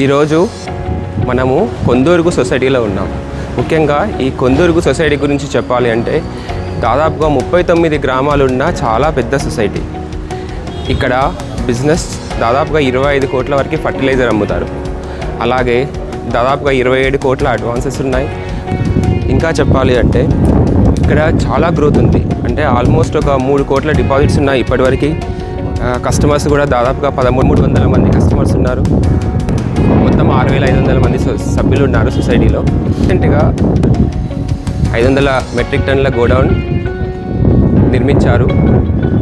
ఈరోజు మనము కొందూరుగు సొసైటీలో ఉన్నాం. ముఖ్యంగా ఈ కొందూరుగు సొసైటీ గురించి చెప్పాలి అంటే దాదాపుగా ముప్పై తొమ్మిది గ్రామాలున్న చాలా పెద్ద సొసైటీ. ఇక్కడ బిజినెస్ దాదాపుగా ఇరవై ఐదు కోట్ల వరకు ఫర్టిలైజర్ అమ్ముతారు. అలాగే దాదాపుగా ఇరవై ఏడు కోట్ల అడ్వాన్సెస్ ఉన్నాయి. ఇంకా చెప్పాలి అంటే ఇక్కడ చాలా గ్రోత్ ఉంది. అంటే ఆల్మోస్ట్ ఒక మూడు కోట్ల డిపాజిట్స్ ఉన్నాయి ఇప్పటివరకు. కస్టమర్స్ కూడా దాదాపుగా పదమూడు మూడు వందల మంది కస్టమర్స్ ఉన్నారు. ఆరు వేల ఐదు వందల మంది సొ- సభ్యులు ఉన్నారు సొసైటీలో. రీసెంట్గా ఐదు వందల మెట్రిక్ టన్నుల గోడౌన్ నిర్మించారు.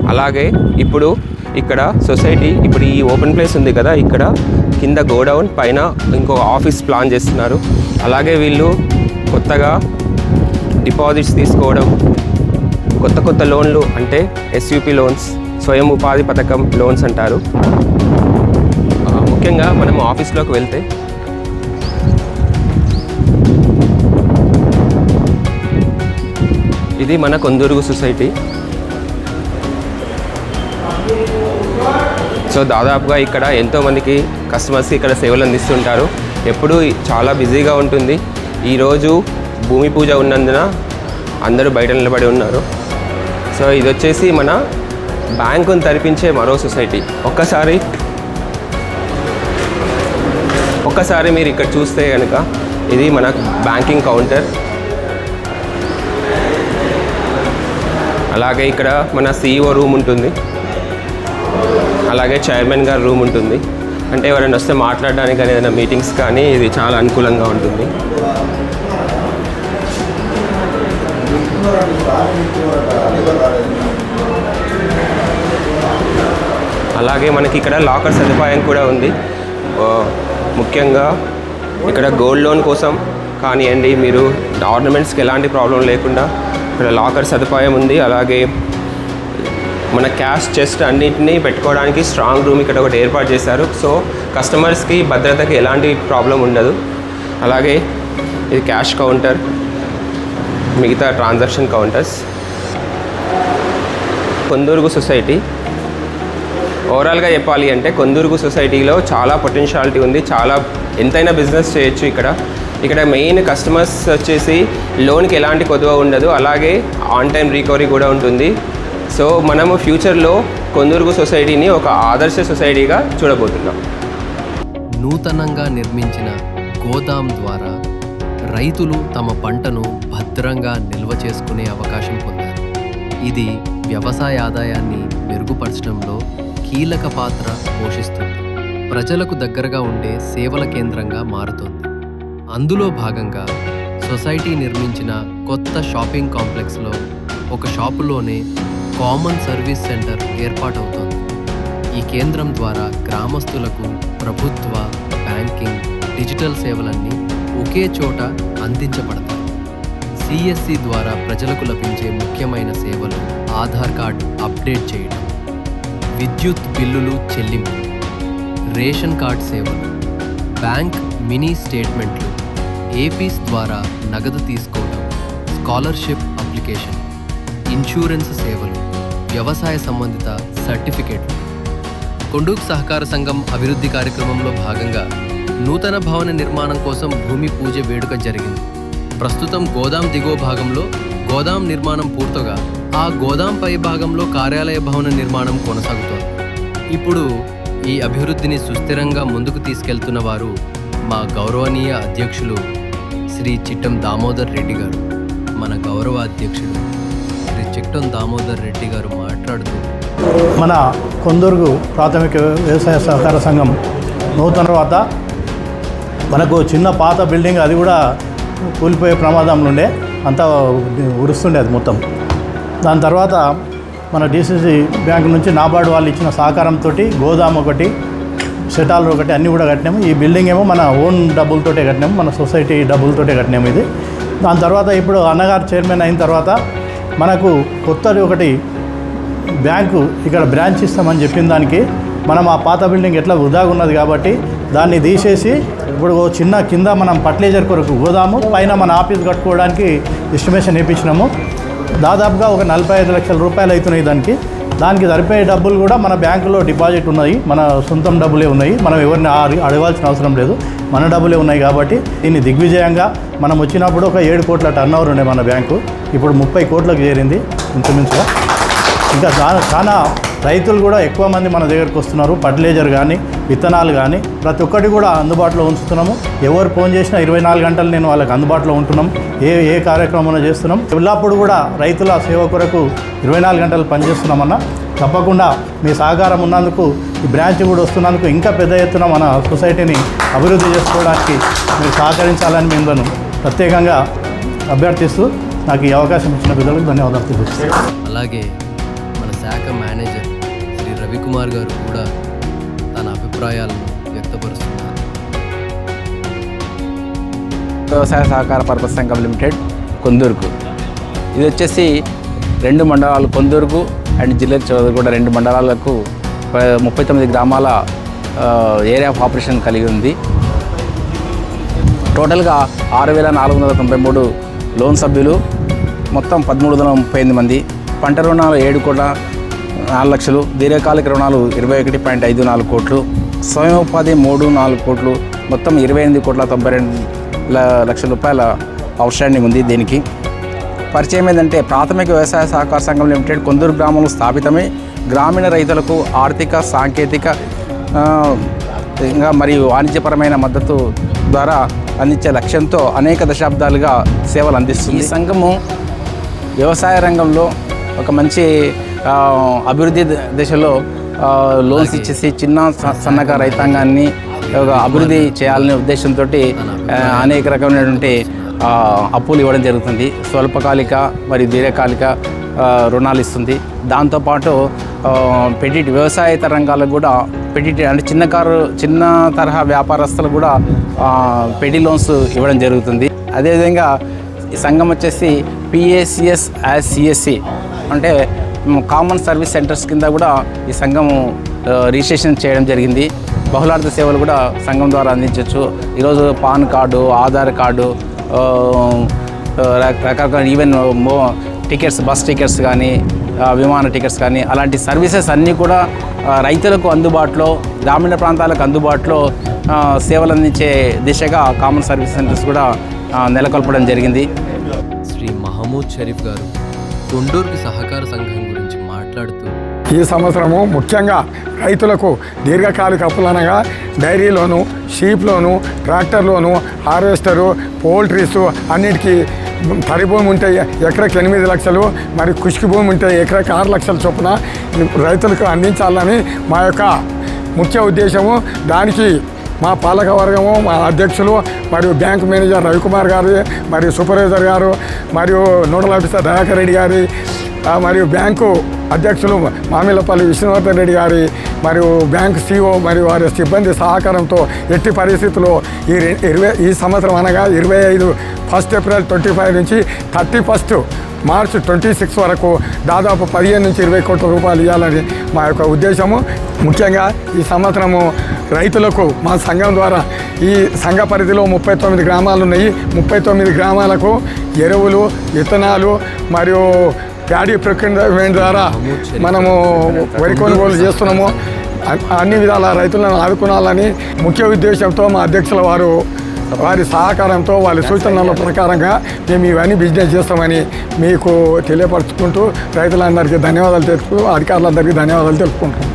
అలాగే ఇప్పుడు ఇక్కడ సొసైటీ ఇప్పుడు ఈ ఓపెన్ ప్లేస్ ఉంది కదా ఇక్కడ కింద గోడౌన్ పైన ఇంకో ఆఫీస్ ప్లాన్ చేస్తున్నారు. అలాగే వీళ్ళు కొత్తగా డిపాజిట్స్ తీసుకోవడం కొత్త కొత్త లోన్లు అంటే ఎస్యూపీ లోన్స్ స్వయం ఉపాధి పథకం లోన్స్ అంటారు. ముఖ్యంగా మనం ఆఫీస్లోకి వెళ్తే ఇది మన కొందూరుగు సొసైటీ. సో దాదాపుగా ఇక్కడ ఎంతోమందికి కస్టమర్స్కి ఇక్కడ సేవలు అందిస్తుంటారు. ఎప్పుడూ చాలా బిజీగా ఉంటుంది. ఈరోజు భూమి పూజ ఉన్నందున అందరూ బయట నిలబడి ఉన్నారు. సో ఇది వచ్చేసి మన బ్యాంకును తరిపించే మరో సొసైటీ. ఒక్కసారి ఒక్కసారి మీరు ఇక్కడ చూస్తే కనుక ఇది మన బ్యాంకింగ్ కౌంటర్. అలాగే ఇక్కడ మన సీఈఓ రూమ్ ఉంటుంది. అలాగే చైర్మన్ గారి రూమ్ ఉంటుంది. అంటే ఎవరైనా వస్తే మాట్లాడడానికి కానీ ఏదైనా మీటింగ్స్ కానీ ఇది చాలా అనుకూలంగా ఉంటుంది. అలాగే మనకి ఇక్కడ లాకర్ సదుపాయం కూడా ఉంది. ముఖ్యంగా ఇక్కడ గోల్డ్ లోన్ కోసం కానివ్వండి మీరు ఆర్నమెంట్స్కి ఎలాంటి ప్రాబ్లం లేకుండా ఇక్కడ లాకర్ సదుపాయం ఉంది. అలాగే మన క్యాష్ చెస్ట్ అన్నింటినీ పెట్టుకోవడానికి స్ట్రాంగ్ రూమ్ ఇక్కడ ఒకటి ఏర్పాటు చేశారు. సో కస్టమర్స్కి భద్రతకి ఎలాంటి ప్రాబ్లం ఉండదు. అలాగే ఇది క్యాష్ కౌంటర్ మిగతా ట్రాన్సాక్షన్ కౌంటర్స్. కొందూరుగు సొసైటీ ఓవరాల్గా చెప్పాలి అంటే కొందూరుగు సొసైటీలో చాలా పొటెన్షియాలిటీ ఉంది. చాలా ఎంతైనా బిజినెస్ చేయొచ్చు ఇక్కడ. ఇక్కడ మెయిన్ కస్టమర్స్ వచ్చేసి లోన్కి ఎలాంటి కొదువ ఉండదు. అలాగే ఆన్ టైం రికవరీ కూడా ఉంటుంది. సో మనము ఫ్యూచర్లో కొందూరుగు సొసైటీని ఒక ఆదర్శ సొసైటీగా చూడబోతున్నాం. నూతనంగా నిర్మించిన గోదాం ద్వారా రైతులు తమ పంటను భద్రంగా నిల్వ చేసుకునే అవకాశం పొందారు. ఇది వ్యవసాయ ఆదాయాన్ని మెరుగుపరచడంలో కీలక పాత్ర పోషిస్తుంది. ప్రజలకు దగ్గరగా ఉండే సేవల కేంద్రంగా మారుతోంది. అందులో భాగంగా సొసైటీ నిర్మించిన కొత్త షాపింగ్ కాంప్లెక్స్లో ఒక షాపులోనే కామన్ సర్వీస్ సెంటర్ ఏర్పాటవుతోంది. ఈ కేంద్రం ద్వారా గ్రామస్తులకు ప్రభుత్వ బ్యాంకింగ్ డిజిటల్ సేవలన్నీ ఒకే చోట అందించబడతాయి. సిఎస్సి ద్వారా ప్రజలకు లభించే ముఖ్యమైన సేవలు ఆధార్ కార్డ్ అప్డేట్ చేయడం. విద్యుత్ బిల్లులు చెల్లింపు రేషన్ కార్డ్ సేవలు బ్యాంక్ మినీ స్టేట్మెంట్లు ఏపీస్ ద్వారా నగదు తీసుకోవడం స్కాలర్షిప్ అప్లికేషన్ ఇన్సూరెన్స్ సేవలు వ్యవసాయ సంబంధిత సర్టిఫికేట్లు. కొండూక్ సహకార సంఘం అభివృద్ధి కార్యక్రమంలో భాగంగా నూతన భవన నిర్మాణం కోసం భూమి పూజ వేడుక జరిగింది. ప్రస్తుతం గోదాం దిగువ భాగంలో గోదాం నిర్మాణం పూర్తగా ఆ గోదాం పై భాగంలో కార్యాలయ భవన నిర్మాణం కొనసాగుతోంది. ఇప్పుడు ఈ అభివృద్ధిని సుస్థిరంగా ముందుకు తీసుకెళ్తున్న వారు మా గౌరవనీయ అధ్యక్షులు శ్రీ చిట్టం దామోదర్ రెడ్డి గారు. మన గౌరవ అధ్యక్షుడు శ్రీ చిట్టం దామోదర్ రెడ్డి గారు మాట్లాడుతూ మన కొందరుగు ప్రాథమిక వ్యవసాయ సహకార సంఘం నూతన తర్వాత మనకు చిన్న పాత బిల్డింగ్ అది కూడా కూలిపోయే ప్రమాదంలో ఉండే అంతా ఉరుస్తుండే అది మొత్తం. దాని తర్వాత మన డిసిసి బ్యాంక్ నుంచి నాబార్డు వాళ్ళు ఇచ్చిన సహకారంతో గోదాం ఒకటి సెటాల్ ఒకటి అన్నీ కూడా కట్టినాము. ఈ బిల్డింగ్ ఏమో మన ఓన్ డబ్బులతోటే కట్టినాము. మన సొసైటీ డబ్బులతోటే కట్టినాము ఇది. దాని తర్వాత ఇప్పుడు అన్నగారు చైర్మన్ అయిన తర్వాత మనకు కొత్తది ఒకటి బ్యాంకు ఇక్కడ బ్రాంచ్ ఇస్తామని చెప్పిన దానికి మనం ఆ పాత బిల్డింగ్ ఎట్లా వృధాగా ఉన్నది కాబట్టి దాన్ని తీసేసి ఇప్పుడు ఓ చిన్న కింద మనం ఫర్టిలైజర్ కొరకు గోదాము పైన మన ఆఫీస్ కట్టుకోవడానికి ఎస్టిమేషన్ వేయించినాము. దాదాపుగా ఒక నలభై ఐదు లక్షల రూపాయలు అవుతున్నాయి దానికి. దానికి సరిపోయే డబ్బులు కూడా మన బ్యాంకులో డిపాజిట్ ఉన్నాయి. మన సొంతం డబ్బులే ఉన్నాయి. మనం ఎవరిని అడగాల్సిన అవసరం లేదు. మన డబ్బులే ఉన్నాయి కాబట్టి దీన్ని దిగ్విజయంగా మనం వచ్చినప్పుడు ఒక ఏడు కోట్ల టర్న్ ఓవర్ ఉండే మన బ్యాంకు. ఇప్పుడు ముప్పై కోట్లకు చేరింది ఇంచుమించుగా. ఇంకా చాలా చాలా రైతులు కూడా ఎక్కువ మంది మన దగ్గరకు వస్తున్నారు. ఫర్టిలైజర్ కానీ విత్తనాలు కానీ ప్రతి ఒక్కటి కూడా అందుబాటులో ఉంచుతున్నాము. ఎవరు ఫోన్ చేసినా ఇరవై నాలుగు గంటలు నేను వాళ్ళకి అందుబాటులో ఉంటున్నాం. ఏ ఏ కార్యక్రమం చేస్తున్నాం. ఎల్లప్పుడు కూడా రైతుల సేవ కొరకు ఇరవై నాలుగు గంటలు పనిచేస్తున్నామన్న. తప్పకుండా మీ సహకారం ఉన్నందుకు ఈ బ్రాంచ్ కూడా వస్తున్నందుకు ఇంకా పెద్ద ఎత్తున మన సొసైటీని అభివృద్ధి చేసుకోవడానికి మీరు సహకరించాలని మిమ్మల్ని ప్రత్యేకంగా అభ్యర్థిస్తూ నాకు ఈ అవకాశం ఇచ్చిన పెద్దలకు ధన్యవాదాలు తెలుపుతున్నాను అలాగే మన శాఖ మేనేజర్ శ్రీ రవికుమార్ గారు కూడా అభిప్రాయాలను వ్యక్తపరుస్తున్నారు. వ్యవసాయ సహకార పర్పస్ సంఘం లిమిటెడ్ కొందూరుకు. ఇది వచ్చేసి రెండు మండలాలు కొందూరుకు అండ్ జిల్లా చౌదరి కూడా రెండు మండలాలకు ముప్పై తొమ్మిది గ్రామాల ఏరియా ఆఫ్ ఆపరేషన్ కలిగి ఉంది. టోటల్గా ఆరు వేల నాలుగు వందల తొంభై మూడు లోన్ సభ్యులు మొత్తం పదమూడు వందల ముప్పై ఎనిమిది మంది. పంట రుణాలు ఏడు కోట్ల నాలుగు లక్షలు దీర్ఘకాలిక రుణాలు ఇరవై ఒకటి పాయింట్ ఐదు నాలుగు కోట్లు. స్వయం ఉపాధి మూడు నాలుగు కోట్లు మొత్తం ఇరవై ఎనిమిది కోట్ల తొంభై రెండు లక్షల రూపాయల అవుట్స్టాండింగ్ ఉంది దీనికి. పరిచయం ఏంటంటే ప్రాథమిక వ్యవసాయ సహకార సంఘం లిమిటెడ్ కొందరు గ్రామంలో స్థాపితమై. గ్రామీణ రైతులకు ఆర్థిక సాంకేతిక ఇంకా మరియు వాణిజ్యపరమైన మద్దతు ద్వారా అందించే లక్ష్యంతో అనేక దశాబ్దాలుగా సేవలు అందిస్తుంది. ఈ సంఘము వ్యవసాయ రంగంలో ఒక మంచి అభివృద్ధి దిశలో లోన్స్ ఇచ్చేసి చిన్న స- సన్నకారు రైతాంగాన్ని ఒక అభివృద్ధి చేయాలనే ఉద్దేశంతో అనేక రకమైనటువంటి అప్పులు ఇవ్వడం జరుగుతుంది. స్వల్పకాలిక మరియు దీర్ఘకాలిక రుణాలు ఇస్తుంది. దాంతోపాటు పెడిట్ వ్యవసాయేతర రంగాలకు కూడా పెడిట్ అంటే చిన్న కారు చిన్న తరహా వ్యాపారస్తులకు కూడా పెడి లోన్స్ ఇవ్వడం జరుగుతుంది. అదేవిధంగా సంఘం వచ్చేసి పిఏసిఎస్ యాజ్ సిఎస్సి అంటే కామన్ సర్వీస్ సెంటర్స్ కింద కూడా ఈ సంఘం రిజిస్ట్రేషన్ చేయడం జరిగింది. బహుళార్థ సేవలు కూడా సంఘం ద్వారా అందించవచ్చు ఈరోజు పాన్ కార్డు ఆధార్ కార్డు రకరకాల ఈవెన్ టికెట్స్ బస్ టికెట్స్ కానీ విమాన టికెట్స్ కానీ అలాంటి సర్వీసెస్ అన్నీ కూడా రైతులకు అందుబాటులో గ్రామీణ ప్రాంతాలకు అందుబాటులో సేవలు అందించే దిశగా కామన్ సర్వీస్ సెంటర్స్ కూడా నెలకొల్పడం జరిగింది. శ్రీ మహమూద్ షరీఫ్ గారు కొండూరుకి సహకార సంఘం మాట్లాడుతూ ఈ సంవత్సరము ముఖ్యంగా రైతులకు దీర్ఘకాలిక అప్పులనగా డైరీలోను షీప్లోను ట్రాక్టర్లోను హార్వెస్టరు పోల్ట్రీస్ అన్నిటికీ తడి భూమి ఉంటే ఎకరాకి ఎనిమిది లక్షలు మరి కుష్కి భూమి ఉంటే ఎకరాకి ఆరు లక్షల చొప్పున రైతులకు అందించాలని మా యొక్క ముఖ్య ఉద్దేశము. దానికి మా పాలక వర్గము మా అధ్యక్షులు మరియు బ్యాంక్ మేనేజర్ రవికుమార్ గారు మరియు సూపర్వైజర్ గారు మరియు నోడల్ ఆఫీసర్ దయాకర్ రెడ్డి గారి మరియు బ్యాంకు అధ్యక్షులు మామిలపల్లి విష్ణువర్ధన్ రెడ్డి గారి మరియు బ్యాంక్ సిఓ మరియు వారి సిబ్బంది సహకారంతో ఎట్టి పరిస్థితుల్లో ఈ రె- ఇరవై ఈ సంవత్సరం అనగా ఇరవై ఐదు ఫస్ట్ ఏప్రిల్ ట్వంటీ ఫైవ్ నుంచి thirty first March twenty six వరకు దాదాపు పదిహేను నుంచి ఇరవై కోట్ల రూపాయలు ఇవ్వాలని మా యొక్క ఉద్దేశము. ముఖ్యంగా ఈ సంవత్సరము రైతులకు మా సంఘం ద్వారా ఈ సంఘ పరిధిలో ముప్పై తొమ్మిది గ్రామాలు ఉన్నాయి. ముప్పై తొమ్మిది గ్రామాలకు ఎరువులు విత్తనాలు మరియు ప్యాడీ ప్రక్రియ ద్వారా మనము వరి కొనుగోలు చేస్తున్నాము. అన్ని విధాల రైతులను ఆదుకోవాలని ముఖ్య ఉద్దేశంతో మా అధ్యక్షుల వారు వారి సహకారంతో వాళ్ళ సూచనల ప్రకారంగా మేము ఇవన్నీ బిజినెస్ చేస్తామని మీకు తెలియపరుచుకుంటూ రైతులందరికీ ధన్యవాదాలు తెలుపుతూ అధికారులందరికీ ధన్యవాదాలు తెలుపుకుంటున్నాం.